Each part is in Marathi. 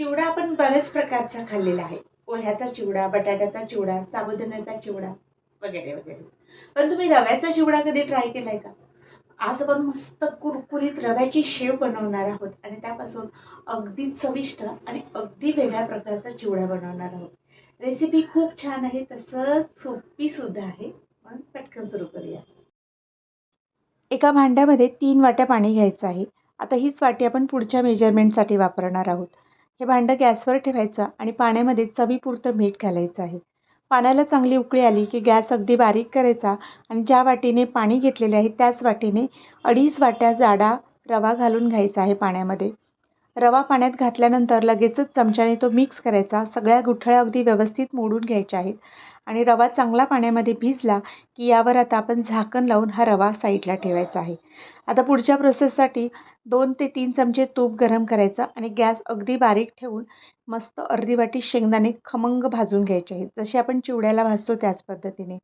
चिवडा आपण बऱ्याच प्रकारचा खाल्लेला आहे. पोह्याचा चिवडा बटाट्याचा चिवडा साबुदाण्याचा चिवडा वगैरे वगैरे. पण तुम्ही रव्याचा चिवडा कधी ट्राय केलाय का? आज आपण मस्त कुरकुरीत रव्याची शेव बनवणार आहोत आणि त्यापासून अगदी चविष्ट आणि अगदी वेगळ्या प्रकारचा चिवडा बनवणार आहोत. रेसिपी खूप छान आहे तसंच सोपी सुद्धा आहे. पण पटकन सुरू करूया. एका भांड्यामध्ये तीन वाट्या पाणी घ्यायचं आहे. आता हीच वाटी आपण पुढच्या मेजरमेंटसाठी वापरणार आहोत. हे भांडं गॅसवर ठेवायचं आणि पाण्यामध्ये चवीपुरतं मीठ घालायचं आहे. पाण्याला चांगली उकळी आली की गॅस अगदी बारीक करायचा आणि ज्या वाटीने पाणी घेतलेले आहे त्याच वाटीने अडीच वाट्या जाडा रवा घालून घ्यायचा आहे पाण्यामध्ये. रवा पाण्यात घातल्यानंतर लगेचच चमच्याने तो मिक्स करायचा. सगळ्या गुठळ्या अगदी व्यवस्थित मोडून घ्यायच्या आहेत. आणि रवा चांगला पाण्यामध्ये भिजला की यावर आता आपण झाकण लावून हा रवा साईडला ठेवायचा आहे. आता पुढच्या प्रोसेससाठी दोन ते तीन चमचे तूप गरम करायचं आणि गॅस अगदी बारीक ठेवून मस्त अर्धी वाटी शेंगदाणे खमंग भाजून घ्यायचे आहेत. जसे आपण चिवड्याला भाजतो त्याच पद्धतीने.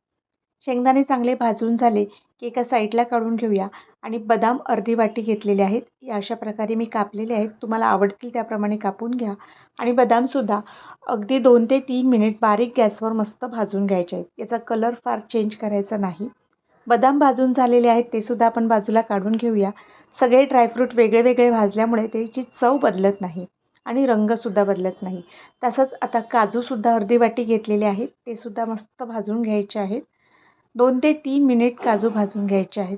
शेंगदाणे चांगले भाजून झाले की एका साईडला काढून घेऊया. आणि बदाम अर्धी वाटी घेतलेले आहेत. या अशा प्रकारे मी कापलेले आहेत. तुम्हाला आवडतील त्याप्रमाणे कापून घ्या. आणि बदामसुद्धा अगदी दोन ते तीन मिनिट बारीक गॅसवर मस्त भाजून घ्यायचे आहेत. याचा कलर फार चेंज करायचा नाही. बदाम भाजून झालेले आहेत. ते सुद्धा आपण बाजूला काढून घेऊया. सगळे ड्रायफ्रूट वेगळे वेगळे भाजल्यामुळे त्याची चव बदलत नाही. आणि रंगसुद्धा बदलत नाही. तसंच आता काजूसुद्धा अर्धी वाटी घेतलेले आहेत. ते सुद्धा मस्त भाजून घ्यायचे आहेत. दोन ते तीन मिनिट काजू भाजून घ्यायचे आहेत.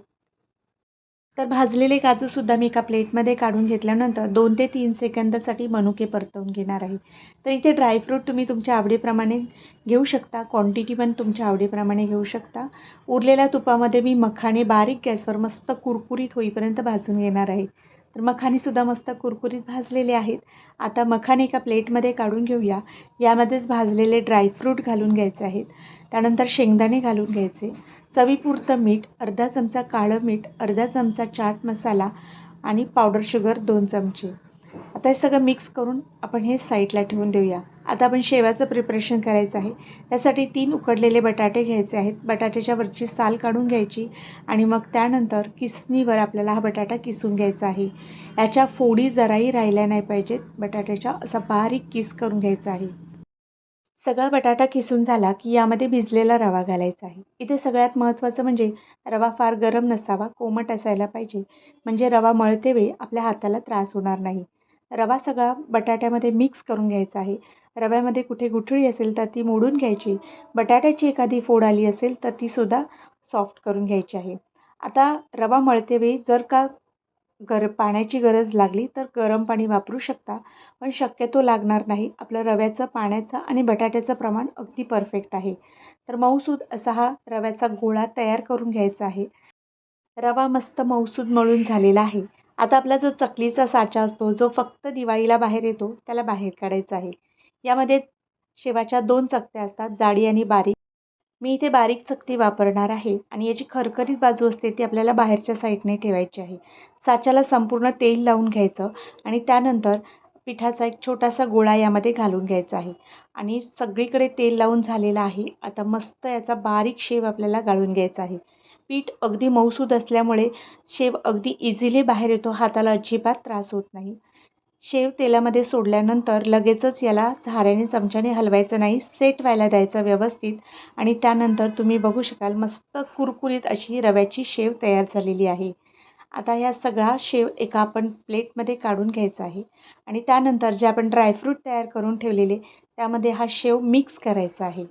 तर भाजलेले काजूसुद्धा मी एका प्लेटमध्ये काढून घेतल्यानंतर दोन ते तीन सेकंदासाठी मनुके परतवून घेणार आहे. तर इथे ड्रायफ्रूट तुम्ही तुमच्या आवडीप्रमाणे घेऊ शकता क्वांटिटी पण तुमच्या आवडीप्रमाणे घेऊ शकता. उरलेल्या तुपामध्ये मी मखाणे बारीक गॅसवर मस्त कुरकुरीत होईपर्यंत भाजून घेणार आहे. तर मखानीसुद्धा मस्त कुरकुरीत भाजलेले आहेत. आता मखाने एका प्लेटमध्ये काढून घेऊया. यामध्येच भाजलेले ड्रायफ्रूट घालून घ्यायचे आहेत. त्यानंतर शेंगदाणे घालून घ्यायचे. चवीपुरतं मीठ अर्धा चमचा काळं मीठ अर्धा चमचा चाट मसाला आणि पावडर शुगर दोन चमचे. आता हे सगळं मिक्स करून आपण हे साईडला ठेवून देऊया. आता आपण शेवाचं प्रिपरेशन करायचं आहे. त्यासाठी तीन उकडलेले बटाटे घ्यायचे आहेत. बटाट्याच्या वरची साल काढून घ्यायची आणि मग त्यानंतर किसणीवर आपल्याला हा बटाटा किसून घ्यायचा आहे. याच्या फोडी जराही राहिल्या नाही पाहिजेत. बटाट्याच्या असा बारीक किस करून घ्यायचा आहे. सगळा बटाटा किसून झाला की यामध्ये भिजलेला रवा घालायचा आहे. इथे सगळ्यात महत्त्वाचं म्हणजे रवा फार गरम नसावा कोमट असायला पाहिजे. म्हणजे रवा मळते वेळी आपल्या हाताला त्रास होणार नाही. रवा सगळा बटाट्यामध्ये मिक्स करून घ्यायचा आहे. रव्यामध्ये कुठे गुठळी असेल तर ती मोडून घ्यायची. बटाट्याची एखादी फोड आली असेल तर तीसुद्धा सॉफ्ट करून घ्यायची आहे. आता रवा मळते वेळी जर का गर पाण्याची गरज लागली तर गरम पाणी वापरू शकता पण शक्यतो लागणार नाही. आपलं रव्याचं पाण्याचं आणि बटाट्याचं प्रमाण अगदी परफेक्ट आहे. तर मऊसूद असा हा रव्याचा गोळा तयार करून घ्यायचा आहे. रवा मस्त मऊसूद मळून झालेला आहे. आता आपला जो चकलीचा साचा असतो जो फक्त दिवाळीला बाहेर येतो त्याला बाहेर काढायचा आहे. यामध्ये शेवाच्या दोन चकत्या असतात जाडी आणि बारीक. मी इथे बारीक चकती वापरणार आहे आणि याची खरखरीत बाजू असते ती आपल्याला बाहेरच्या साईडने ठेवायची आहे. साच्याला संपूर्ण तेल लावून घ्यायचं आणि त्यानंतर पिठाचा एक छोटासा गोळा यामध्ये घालून घ्यायचा आहे. आणि सगळीकडे तेल लावून झालेला आहे. आता मस्त याचा बारीक शेव आपल्याला गाळून घ्यायचा आहे. पीठ अगदी मऊसूद असल्यामुळे शेव अगदी इझिली बाहेर येतो. हाताला अजिबात त्रास होत नाही. शेव तेलामध्ये सोडल्यानंतर लगेचच याला झाऱ्याने चमच्याने हलवायचं नाही. सेट व्हायला द्यायचं व्यवस्थित. आणि त्यानंतर तुम्ही बघू शकाल मस्त कुरकुरीत अशी रव्याची शेव तयार झालेली आहे. आता या सगळा शेव एका आपण प्लेटमध्ये काढून घ्यायचा आहे. आणि त्यानंतर जे आपण ड्रायफ्रूट तयार करून ठेवलेले त्यामध्ये हा शेव मिक्स करायचा आहे.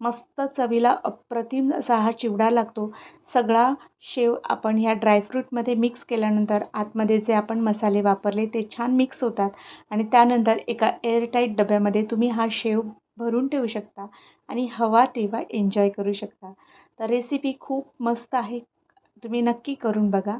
मस्त चवीला अप्रतिम असा हा चिवडा लागतो. सगळा शेव आपण ह्या ड्रायफ्रूटमध्ये मिक्स केल्यानंतर आतमध्ये जे आपण मसाले वापरले ते छान मिक्स होतात. आणि त्यानंतर एका एअरटाईट डब्यामध्ये तुम्ही हा शेव भरून ठेवू शकता आणि हवा तेव्हा एन्जॉय करू शकता. तर रेसिपी खूप मस्त आहे. तुम्ही नक्की करून बघा.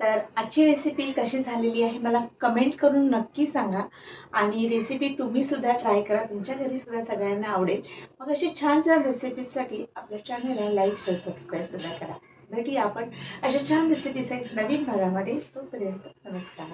तर आजची रेसिपी कशी झालेली आहे मला कमेंट करून नक्की सांगा. आणि रेसिपी तुम्हीसुद्धा ट्राय करा. तुमच्या घरीसुद्धा सगळ्यांना आवडेल. मग अशी छान छान रेसिपीजसाठी आपल्या चॅनलला लाईक शेअर सबस्क्राईबसुद्धा करा. भेटूया आपण अशा छान रेसिपीज आहेत नवीन भागामध्ये. तोपर्यंत नमस्कार.